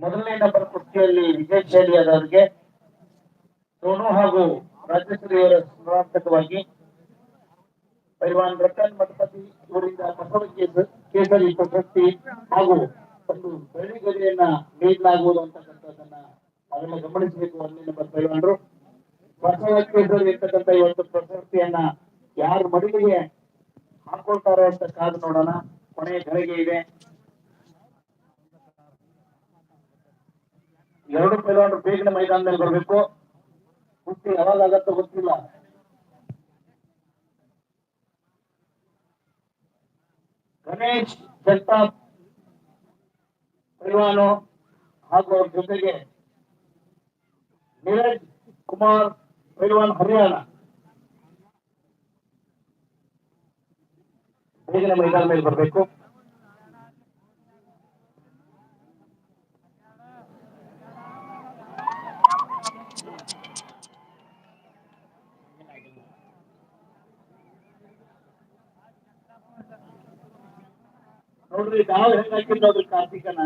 ಮೊದಲನೇ ನಂಬರ್ ಕುರ್ಚಿಯಲ್ಲಿ ವಿಜಯ್ ಶೈಲಿ ಅವರಿಗೆ ಸೋನು ಹಾಗೂ ರಾಜಶ್ರೀಯವರ ಸ್ಮರಣಾರ್ಥಕವಾಗಿ ಪೈಲ್ವಾನ್ ರತನ್ ಮಠಪತಿ ಇವರಿಂದ ಬಸವ ಕೇಸರಿ ಪ್ರಶಸ್ತಿ ಹಾಗೂ ಒಂದು ಬೆಳ್ಳಿ ಗರಿಯನ್ನ ನೀಡಲಾಗುವುದು ಅಂತಕ್ಕಂಥದ್ದನ್ನ ಅದನ್ನು ಗಮನಿಸಬೇಕು ಮೊದಲನೇ ನಂಬರ್ ಪೈಲ್ವಾನರು. ಬಸವ ಕೇಸರಿ ಇರ್ತಕ್ಕಂಥ ಇವತ್ತು ಪ್ರಶಸ್ತಿಯನ್ನ ಯಾರು ಮಡಿಲಿಗೆ ಹಾಕೊಳ್ತಾರೆ ಅಂತ ಕಾದು ನೋಡೋಣ. ಕೊನೆಯ ಗಳಿಗೆ ಇದೆ. ಎರಡು ಪೈಲ್ವಾನರು ಬೇಗನೆ ಮೈದಾನದಲ್ಲಿ ಬರಬೇಕು. ಕುಸ್ತಿ ಯಾವಾಗ ಆಗತ್ತೋ ಗೊತ್ತಿಲ್ಲ. ಗಣೇಶ್ ಜಗತಾಪ್ ಪೈಲ್ವಾನು ಹಾಗೂ ಅವ್ರ ಜೊತೆಗೆ ನೀರಜ್ ಕುಮಾರ್ ಪೈಲ್ವಾನ್ ಹರಿಯಾಣ. ಬೇಗನೆ ಮೈದಾನ ಮೇಲೆ ಬರಬೇಕು. ನೋಡ್ರಿ, ನಾವು ಹೆಂಗ್ ನೋಡ್ರಿ ಕಾರ್ತಿಕನ.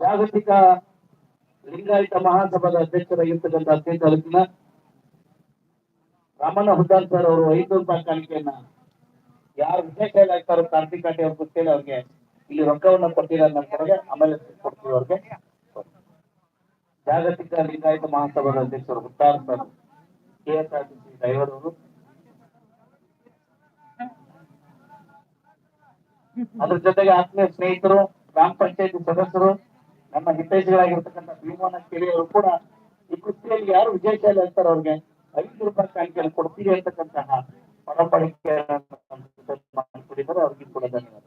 ಜಾಗತಿಕ ಲಿಂಗಾಯತ ಮಹಾಸಭಾದ ಅಧ್ಯಕ್ಷರಾಗಿರ್ತಕ್ಕಂಥ ಅತ್ಯ ತಾಲೂಕಿನ ರಾಮಣ್ಣ ಹುದ್ದಾನ್ ಸರ್ ಅವರು ಐದು ರೂಪಾಯಿ ಕಾಣಿಕೆಯನ್ನ ಯಾರು ವಿಷಯ ಆಗ್ತಾರೋ ಕಾರ್ತಿಕ್ ಅವ್ರ ಗೊತ್ತಿಲ್ಲ ಅವ್ರಿಗೆ. ಇಲ್ಲಿ ರೊಕ್ಕವನ್ನ ಕೊಟ್ಟಿರ ನಮ್ಮ ಆಮೇಲೆ ಕೊಡ್ತೀವಿ ಅವ್ರಿಗೆ. ಜಾಗತಿಕ ಲಿಂಗಾಯತ ಮಹಾಸಭಾದ ಅಧ್ಯಕ್ಷರು ಹುದ್ದಾರ್ ಸರ್ ಕೆ ಡ್ರೈವರ್ ಅವರು. ಅದ್ರ ಜೊತೆಗೆ ಆತ್ಮೀಯ ಸ್ನೇಹಿತರು, ಗ್ರಾಮ ಪಂಚಾಯತಿ ಸದಸ್ಯರು, ನಮ್ಮ ಹಿತೈಷಿಗಳಾಗಿರ್ತಕ್ಕಂಥ ಭೀಮನ ಕೇಳಿಯವರು ಕೂಡ ಈ ಕೃತಿಯಲ್ಲಿ ಯಾರು ವಿಜಯಶಾಲಿ ಹೇಳ್ತಾರೆ ಅವ್ರಿಗೆ? ಐದು ರೂಪಾಯಿ ಕಾಣಿಕೆಯನ್ನು ಕೊಡ್ತೀವಿ ಅಂತಕ್ಕಂತಹ ಮಾಡಿಕೊಟ್ಟಿದ್ದಾರೆ ಅವ್ರಿಗೆ ಕೂಡ ಧನ್ಯವಾದ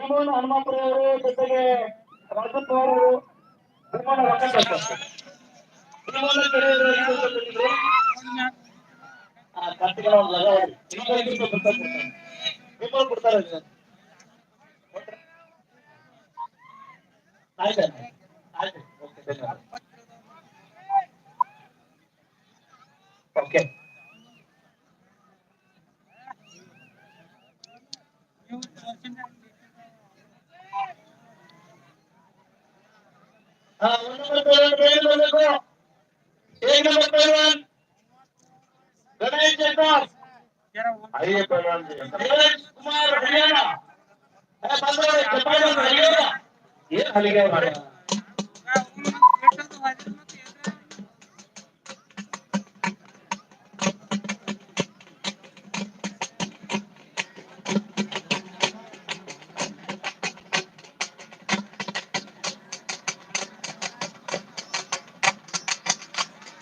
ಭೀಮಣ್ಣ ಹನುಮಂತರವರು ಜೊತೆಗೆ ರಾಜಪ್ಪ ಅವರು ಭೀಮಣ್ಣ ರೂಪಾಯಿ ಕೊಡ್ತಾರೆ. ಆಯ್ತು ಆಯ್ತು. ಓಕೆ ಧನ್ಯವಾದ. ಓಕೆ. ನಂಬರ್ ಪೈಲ್ವಾನ್ ಬೇಗ ಬರ್ಬೇಕು. ಏಕ್ ನಂಬರ್ ಪೈಲ್ವಾನ್. ಗಣೇಶ್ ಜಗತಾಪ್. ಅಯ್ಯ ಪೈಲ್ವಾನ್ ಜಿ. ನೀರಜ್ ಕುಮಾರ್ ಹರಿಯಾಣ.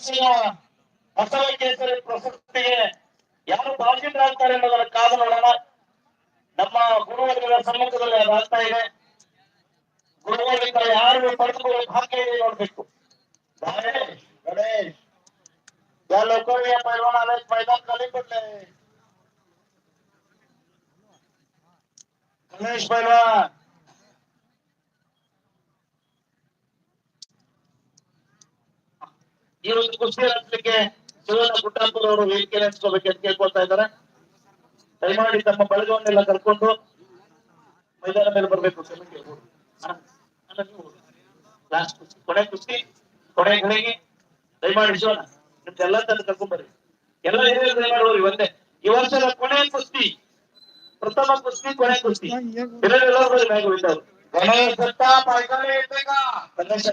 ವರ್ಷದ ಹೊಸಲ ಕೇಸರಿ ಪ್ರಶಸ್ತಿಗೆ ಯಾರು ಭಾಗಿಗಳಾಗ್ತಾರೆ ಅನ್ನೋದನ್ನ ಕಾದು ನೋಡೋಣ ನಮ್ಮ ಗುರುವರ್ಗದ ಸಮ್ಮುಖದಲ್ಲಿ ಅದಾಗ್ತಾ ಇದೆ ಗುರುವರ್ಗ ಯಾರು ಪಡೆದುಕೊಳ್ಳೋ ಭಾಗ್ಯ ಇದೆ ನೋಡ್ಬೇಕು ಗಣೇಶ್ ಗಣೇಶ್ या लवकर या पैलवान आलाय मैदान खाली पडले गणेश पैलवान ಈ ಒಂದು ಕುಸ್ತಿ ಹಚ್ಚಲಿಕ್ಕೆ ಶಿವನ ಗುಡ್ಡಾಪುರ ಅವರು ವೇದಿಕೆ ಹಂಚ್ಕೋಬೇಕಂತ ಕೇಳ್ಕೊಳ್ತಾ ಇದ್ದಾರೆ. ದಯಮಾಡಿ ತಮ್ಮ ಬಳಗವನ್ನೆಲ್ಲ ಕರ್ಕೊಂಡು ಮೈದಾನ ಮೇಲೆ ಬರ್ಬೇಕು ಕೊನೆ ಕುಸ್ತಿ ಕೊನೆ ಗಳಿಗೆ ದಯಮಾಡಿ ಶಿವನ ನಿಮ್ದೆಲ್ಲ ತಂದು ಕರ್ಕೊಂಡ್ ಬರ್ರಿ. ಎಲ್ಲ ಹಿರಿಯರು ದಯಮಾಡಿ ಹೋಗ್ರಿ, ಒಂದೇ. ಈ ವರ್ಷದ ಕೊನೆ ಕುಸ್ತಿ ಪ್ರಥಮ ಕುಸ್ತಿ ಕೊನೆ ಕುಸ್ತಿ ಹಿರಿಯರೆಲ್ಲ ಬರ್ರಿ ಮ್ಯಾಗ ಉಳಿದವ್ರು ಗಣೇಶ್ ಗಣೇಶ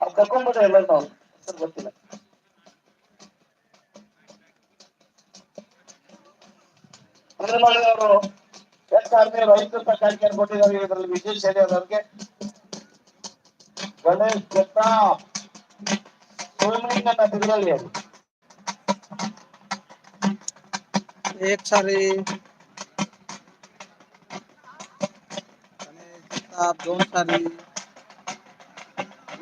ಕರ್ಕೊಂಡು ಸರ್ ಅವ್ರು ಕರ್ಕೊಂಡ್ಬರ್ರಿ ಎಲ್ಲರೂ ನಾವು ಸರ್ ಗೊತ್ತಿಲ್ಲ ಅಂದ್ರೆ ಅವರು ಎಸ್ ಆರ್ಮಿ ರೈತರ ಕಾರ್ಯಕ್ರಮ ಕೊಟ್ಟಿದ್ದಾರೆ ಇದರಲ್ಲಿ ವಿಜಯ್ ಶೆಟ್ಟಿ ಅವರಿಗೆ ಗಣೇಶ್ ಪ್ರತಾಪ್ ಸೋಮಲಿಂಗನ ಬಿಡಲಿ ಅವರು एक सारी आप दोन सारी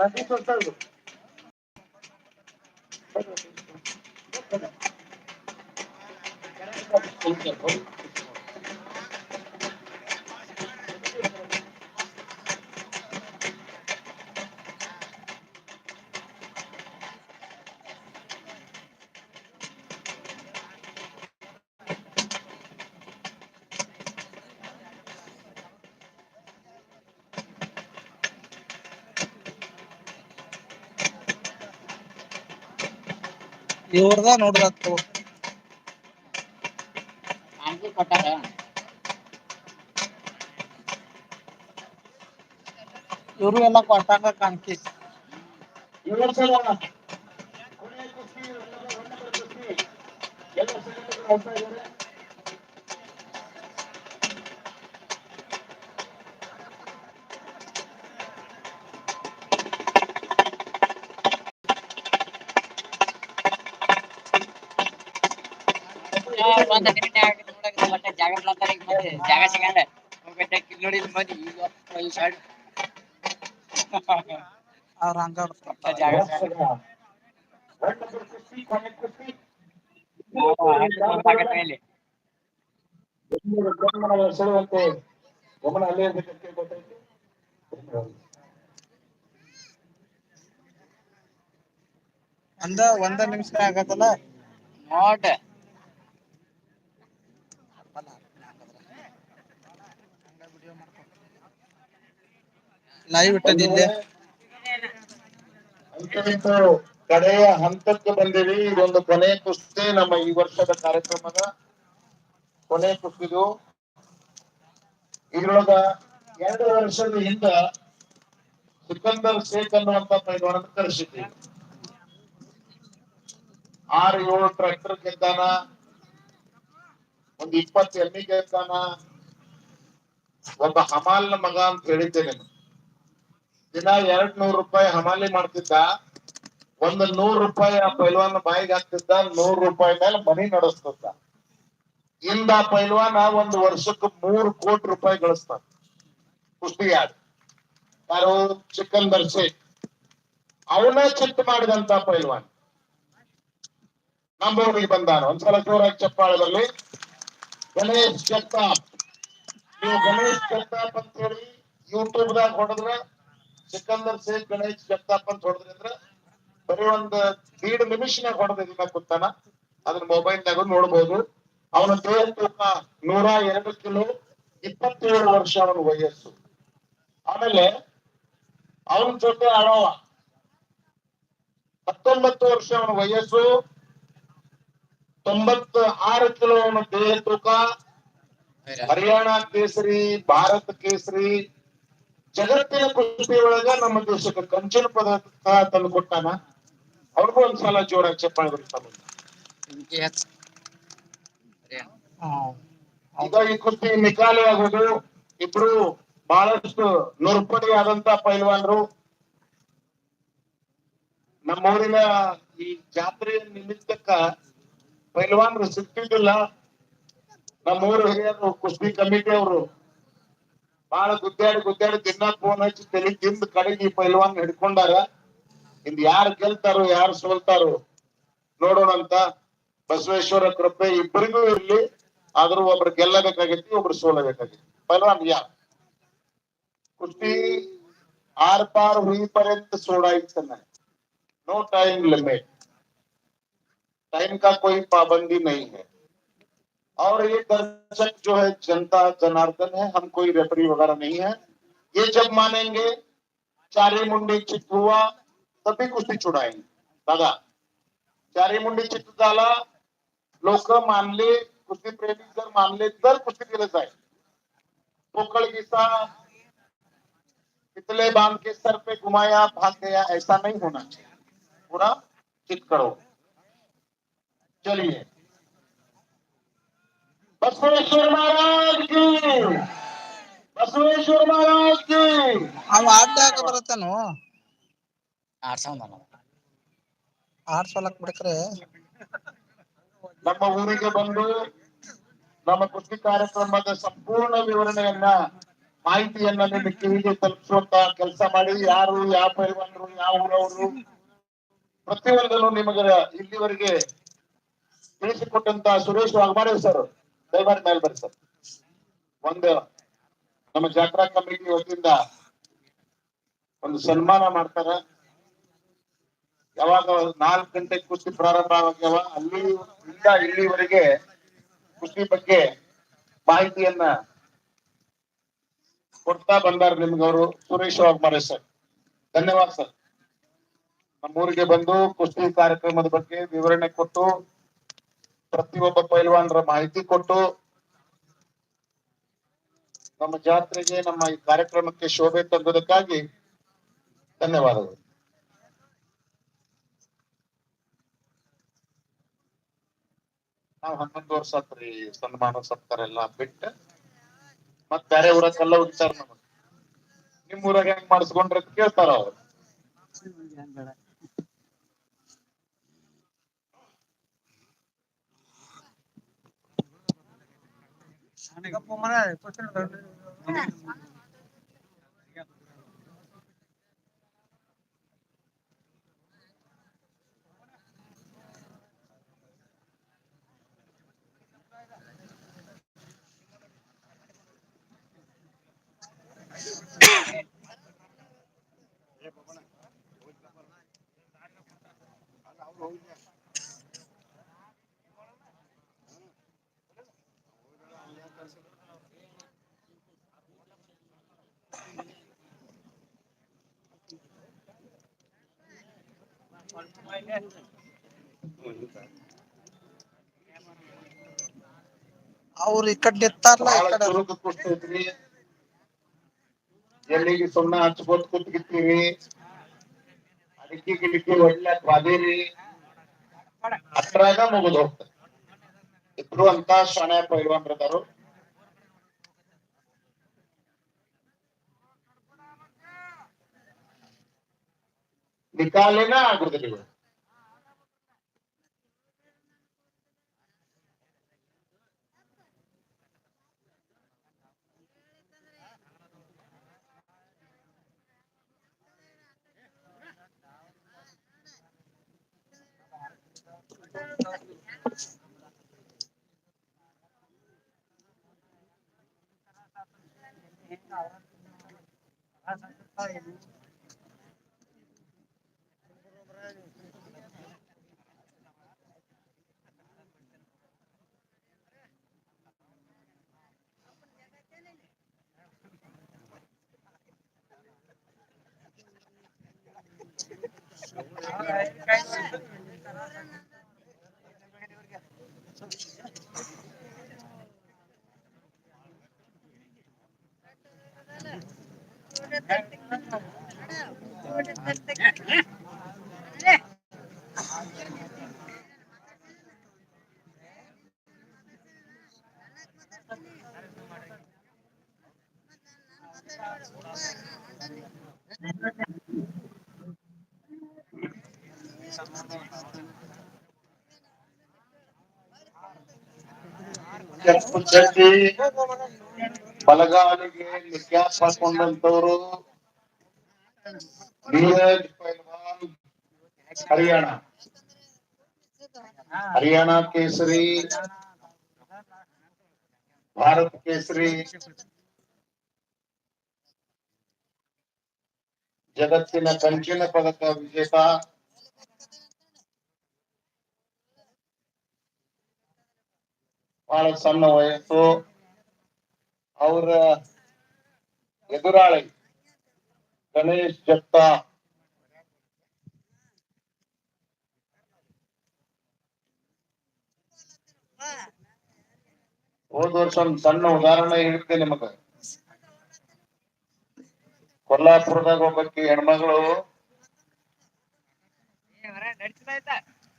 ¿Vas a soltarlo? ಇವ್ರದ ನೋಡ್ರತ್ತು ಇವರು ಎಲ್ಲ ಕೊಟ್ಟಾಗ ಕುಸ್ತಿ ಎಲ್ಲ ಜಾಗ ಬಿಡ್ಲಾತಾರ ಈಗ ಮತ್ತೆ ಜಾಗ ಸಿಗಂಡ ನೋಡಿ ಮಂದಿ ಈಗ ಈ ಸೈಡ್ ಅವ್ರ ಹಂಗ ಜಾಗ ಮೇಲೆ ಸೆಳೆಯುವಂತೆ ಗಮನ ಅಲ್ಲೇ ಇರ್ಬೇಕಂತ ಅಂದ ಒಂದ ನಿಮಿಷ ಆಗತ್ತಲ್ಲ? ನೋಡ್. ಲೈವ್ ಇಟ್ಟದಿಲ್ಲೇ ಅಂತೂ ಕಡೆಯ ಹಂತಕ್ಕೆ ಬಂದಿರಿ. ಇದೊಂದು ಕೊನೆ ಕುಸ್ತಿ. ನಮ್ಮ ಈ ವರ್ಷದ ಕಾರ್ಯಕ್ರಮದ ಕೊನೆ ಕುಸ್ತಿದು ಇದ್ರೊಳಗ ಎರಡು ವರ್ಷದ ಹಿಂದ ಸಿಕಂದರ್ ಶೇಖ್ ಅನ್ನುವಂತ ಪೈಲ್ವಾನ ಕರೆಸಿದ್ವಿ. ಆರು ಏಳು ಟ್ರ್ಯಾಕ್ಟರ್ ಗೆದ್ದಾನ. ಒಂದು ಇಪ್ಪತ್ತು ಎಮ್ಮಿ ಗೆದ್ದಾನ ಒಬ್ಬ ಹಮಾಲ್ನ ಮಗ ಅಂತ ಹೇಳಿದ್ದೇನೆ ದಿನ ಎರಡ್ ನೂರ್ ರೂಪಾಯಿ ಹಮಾಲಿ ಮಾಡ್ತಿದ್ದ, ಒಂದ್ ನೂರ್ ರೂಪಾಯಿ ಆ ಪೈಲ್ವಾನ್ ಬಾಯಿಗೆ ಹಾಕ್ತಿದ್ದ, ನೂರ್ ರೂಪಾಯಿ ಮೇಲೆ ಮನಿ ನಡೆಸ್ತಿದ್ದ. ಇಂದ ಪೈಲ್ವಾನ ಒಂದು ವರ್ಷಕ್ಕೆ ಮೂರ್ ಕೋಟಿ ರೂಪಾಯಿ ಗಳಿಸ್ತಾನ. ಕುಸ್ತಿ ಯಾರು ಯಾರು ಚಿಕನ್ ಬರ್ಸಿ. ಅವನ ಚಿಟ್ ಮಾಡಿದಂತ ಪೈಲ್ವಾನ್. ನಮ್ಮ ಊರಿಗೆ ಬಂದಾನ. ಒಂದ್ಸಲ ಜೋರಾಗಿ ಚಪ್ಪಾಳದಲ್ಲಿ, ಗಣೇಶ್ ಜಗತಾಪ್ ನೀವು ಗಣೇಶ್ ಜಗತಾಪ್ ಅಂತ ಹೇಳಿ ಯೂಟ್ಯೂಬ್ ದಾಗ ಹೊಡೆದ್ರ ಸಿಕಂದರ್ ಸೇಜ್ ಗಣೇಶ್ ಜಗತಾಪ್ ಅಂತ ಹೊಡೆದ್ರಿ ಅಂದ್ರ ಬರೀ ಒಂದ್ ದೀಡ್ ನಿಮಿಷನಾಗ ಹೊಡೆದ ಕುತ್ತಾನ ಅದನ್ನ ಮೊಬೈಲ್ ದಾಗ ನೋಡ್ಬೋದು. ಅವನ ದೇಹ ತೂಕ ನೂರ ಎರಡು ಕಿಲೋ ಇಪ್ಪತ್ತೇಳು ವರ್ಷ ಅವನ ವಯಸ್ಸು. ಆಮೇಲೆ ಅವನ ಜೊತೆ ಅಳವ ಹತ್ತೊಂಬತ್ತು ವರ್ಷ ಅವನ ವಯಸ್ಸು. ತೊಂಬತ್ತ ಆರು ಕಿಲೋ ಅವನ ದೇಹ ತೂಕ ಹರಿಯಾಣ ಕೇಸರಿ ಭಾರತ ಕೇಸರಿ ಜಗತ್ತಿನ ಕುಸ್ತಿಯೊಳಗ ಒಳಗ ನಮ್ಮ ದೇಶಕ್ಕೆ ಕಂಚಿನ ಪದಾರ್ಥ ತಂದು ಕೊಟ್ಟಾನ? ಅವ್ರಿಗೂ ಒಂದ್ಸಲ ಜೋರಾಗಿ ಚಪ್ಪಾಳೆ ಬರ್ತಾರೆ ಹಾಗಾಗಿ ಕುಸ್ತಿ ನಿಕಾಲಿ ಆಗೋದು. ಇಬ್ರು ಬಹಳಷ್ಟು ನುರ್ಪಡಿ ಆದಂತ ಪೈಲ್ವಾನರು. ನಮ್ಮೂರಿನ ಈ ಜಾತ್ರೆಯ ನಿಮಿತ್ತಕ್ಕ ಪೈಲ್ವಾನರು ಸಿಗ್ತಿದ್ದಿಲ್ಲ. ನಮ್ಮೂರು ಹಿರಿಯರು ಕುಸ್ತಿ ಕಮಿಟಿ ಅವರು ಬಹಳ ಗುದ್ದಾಡಿ ಗುದ್ದಾಡಿ ದಿನ ಫೋನ್ ಹಚ್ಚಿ ತಲೆ ತಿಂದು ಕಡೆಗೆ ಈ ಪೈಲ್ವಾನ್ ಹಿಡ್ಕೊಂಡಾರ ಇನ್ ಯಾರು ಗೆಲ್ತಾರೋ ಯಾರು ಸೋಲ್ತಾರೋ ನೋಡೋಣ ಅಂತ ಬಸವೇಶ್ವರ ಕೃಪೆ ಇಬ್ಬರಿಗೂ ಇರ್ಲಿ ಆದ್ರೂ ಒಬ್ರು ಗೆಲ್ಲಬೇಕಾಗೈತಿ ಒಬ್ರು ಸೋಲಬೇಕಾಗೈತಿ ಪೈಲ್ವಾನ್ ಯಾ कुश्ती आर पार हुई पर्यंत सोडायचं नाही नो टाइम लिमिट टाइम का कोई पाबंदी नहीं है और ये दर्शक जो है, जनता, जनार्दन है, हम कोई रेफरी वगैरह नहीं है। ये जब मानेंगे, चारे मुंडी चित्त हुआ, तभी कुस्ती छुड़ाएँगे। बघा चारी मुंडी चित्त झाला लोक मानले कुस्ती प्रेमी जर मानले तर कुस्ती केलं जाईल पोकळ गिसा पितले बाँध के सर पे घुमाया, भाग गया, ऐसा नहीं होना चाहिए। पूरा चित करो। चलिए। ಬಸವೇಶ್ವರ ಮಹಾರಾಜ್ ಬಸವೇಶ್ವರ ಮಹಾರಾಜ್ ಕಿ. ಅವ ಆಡ್ಯಾಕ ಆಡ್ಸೋಣ ಆಡ್ಸೋಲಕ್ ನಮ್ಮ ಊರಿಗೆ ಬಂದು ನಮ್ಮ ಕೃಷಿ ಕಾರ್ಯಕ್ರಮದ ಸಂಪೂರ್ಣ ವಿವರಣೆಯನ್ನ ಮಾಹಿತಿಯನ್ನ ನಿಮ್ಮ ಕಿವಿಗೆ ತಲುಪಿಸುವಂತ ಕೆಲಸ ಮಾಡಿ ಯಾರು ಯಾವ ಪರಿವಹನರು ಯಾವ ಊರವರು ಪ್ರತಿಯೊಂದನ್ನು ನಿಮಗೆ ಇಲ್ಲಿವರೆಗೆ ತಿಳಿಸಿಕೊಟ್ಟಂತ ಸುರೇಶ್ ವಾಘಮಾರೆ ಸರ್. ದಯಮಾಡಿ ಮೇಲೆ ಬರ್ರಿ ಸರ್. ಒಂದು ನಮ್ಮ ಜಾತ್ರಾ ಕಮಿಟಿ ವತಿಯಿಂದ ಒಂದು ಸನ್ಮಾನ ಮಾಡ್ತಾರ. ಯಾವಾಗ ನಾಲ್ಕು ಗಂಟೆ ಕುಸ್ತಿ ಪ್ರಾರಂಭ ಆಗ್ಯಾವ ಅಲ್ಲಿ ಇಂದ ಇಲ್ಲಿವರೆಗೆ ಕುಸ್ತಿ ಬಗ್ಗೆ ಮಾಹಿತಿಯನ್ನ ಕೊಡ್ತಾ ಬಂದಾರ ನಿಮ್ಗೆ ಅವರು ಸುರೇಶ್ ವಾಗ್ಮಾರೆ ಸರ್. ಧನ್ಯವಾದ ಸರ್. ನಮ್ಮೂರಿಗೆ ಬಂದು ಕುಸ್ತಿ ಕಾರ್ಯಕ್ರಮದ ಬಗ್ಗೆ ವಿವರಣೆ ಕೊಟ್ಟು ಪ್ರತಿಯೊಬ್ಬ ಪೈಲ್ವಾನ್ರ ಮಾಹಿತಿ ಕೊಟ್ಟು ನಮ್ಮ ಜಾತ್ರೆಗೆ, ನಮ್ಮ ಈ ಕಾರ್ಯಕ್ರಮಕ್ಕೆ ಶೋಭೆ ತಂದದಕ್ಕಾಗಿ ಧನ್ಯವಾದಗಳು. ನಾವು ಹನ್ನೊಂದು ವರ್ಷ ಆತ್ರಿ ಸನ್ಮಾನ ಸತ್ಕಾರ ಎಲ್ಲಾ ಬಿಟ್ಟ ಮತ್ ಬೇರೆ ಊರಕ್ಕೆಲ್ಲ ಹೋಗ್ತಾರ ನಮಗ್ ನಿಮ್ ಊರಾಗ ಹೆಂಗ್ ಮಾಡಿಸ್ಕೊಂಡ್ರ ಕೇಳ್ತಾರ ಅವ್ರು. गप्पू मला ಅವ್ರು ಈ ಕಡೆ ನಿತ್ತಾರಲ್ಲ ಈ ಕಡೆ ಎಲ್ಲಿಗೆ ಸುಣ್ಣ ಹಚ್ಕೊತ್ ಕೂತ್ಕಿತ್ತೀರಿ ಅಡಿಕೆ ಗಿಡಕ್ಕೆ ಒಳ್ಳೆ ಬಾದಿರಿ ಅಷ್ಟ್ರಾಗ ಮುಗಿದ್ ಹೋಗ್ತದೆ. ಇಬ್ರು ಅಂತ ಶಾಣೆ निकालने ना गुरुदेव Thank you. ಇವ್ರು. ಕೆಂಪು ಚಡ್ಡಿ ಬಲಗಾಲಿಗೆ ಕ್ಯಾಪ್ ಹಾಕೊಂಡಂತವ್ರು ನೀರಜ್ ಪೈಲ್ವಾನ್ ಹರಿಯಾಣ ಹರಿಯಾಣ ಕೇಸರಿ ಭಾರತ್ ಕೇಸರಿ ಜಗತ್ತಿನ ಕಂಚಿನ ಪದಕ ವಿಜೇತ ಬಹಳ ಸಣ್ಣ ವಯಸ್ಸು ಅವರ ಎದುರಾಳಿ ಗಣೇಶ್ ಜಪ್ತ ಹೋದ ವರ್ಷ ಒಂದು ಸಣ್ಣ ಉದಾಹರಣೆ ಇರುತ್ತೆ ನಿಮಗ. ಕೊಲ್ಲಾಪುರದಾಗ ಒಬ್ಬಕ್ಕೆ ಹೆಣ್ಮಗಳು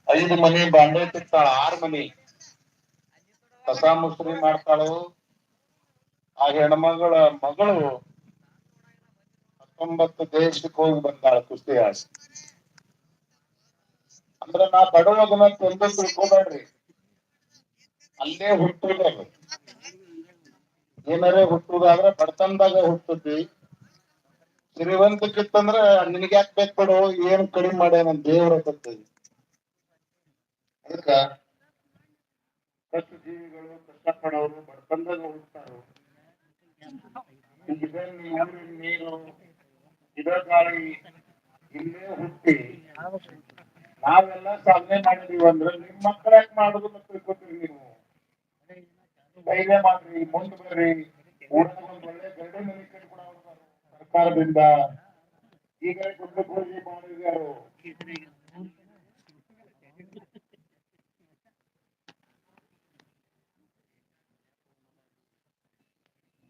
ಐದು ಮನಿ ಬಾಂಡೆ ತಿಕ್ತಾಳ ಆರು ಮನಿ. ಕಸ ಮುಸುರಿ ಮಾಡ್ತಾಳು. ಆ ಹೆಣ್ಮಗಳ ಮಗಳು ಹತ್ತೊಂಬತ್ತು ದೇಶಕ್ಕೆ ಹೋಗಿ ಬಂದಾಳ ಕುಸ್ತಿ ಆಸೆ ಅಂದ್ರ ನಾ ಬಡವಗನ ತೊಂದ್ರೆ ತಿಳ್ಕೊಬೇಡ್ರಿ. ಅಲ್ಲೇ ಹುಟ್ಟಿದ್ರು ಏನಾರೇ ಹುಟ್ಟುದಾದ್ರೆ ಬಡತನದಾಗ ಹುಟ್ಟುತ್ತಿ ಶ್ರೀಮಂತಕ್ಕಿತ್ತಂದ್ರ ನಿನಗೆ ಯಾಕೆ ಬೇಕು ಬಿಡು, ಏನ್ ಕಡಿಮೆ ಮಾಡ್ಯಾನ ದೇವ್ರ ಅದಕ್ಕ ಕಷ್ಟ ಜೀವಿಗಳು ಕಷ್ಟಪಡೋರು ಬಡತನದಾಗ ಹುಡ್ತಾರು ಇದೇ ಊರಿನ ನೀರು ಇದೇ ಗಾಳಿ ಇಲ್ಲೇ ಹುಟ್ಟಿ. ನಾವೆಲ್ಲ ಸಾಧನೆ ಮಾಡಿದೀವಿ ಅಂದ್ರೆ ನಿಮ್ ಮಕ್ಕಳ ಯಾಕೆ ಮಾಡುದು ಅಂತ ತಿಳ್ಕೊತೀರಿ ನೀವು? ಧೈರ್ಯ ಮಾಡ್ರಿ, ಮುಂದ್ ಬರ್ರಿ. ಒಳ್ಳೆ ಗರಡಿ ಮನೆ ಕಟ್ಕೊಡ ಸರ್ಕಾರದಿಂದ. ಈಗ ದೊಡ್ಡ ಪೂಜೆ ಮಾಡಿದ್ಯಾರು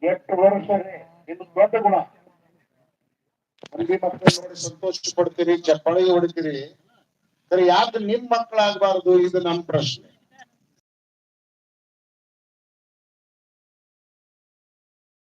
ಎಷ್ಟು ವರ್ಷ ನಿಮ್ಮ ದೊಡ್ಡ ಗುಣ. ಮಂದಿ ಮಕ್ಕಳು ನೋಡಿ ಸಂತೋಷ ಪಡ್ತೀರಿ ಚಪ್ಪಾಳಿ ಹೊಡಿತೀರಿ. ಸರಿ, ಯಾಕೆ ನಿಮ್ ಮಕ್ಕಳಾಗಬಾರ್ದು? ಇದು ನಮ್ ಪ್ರಶ್ನೆ.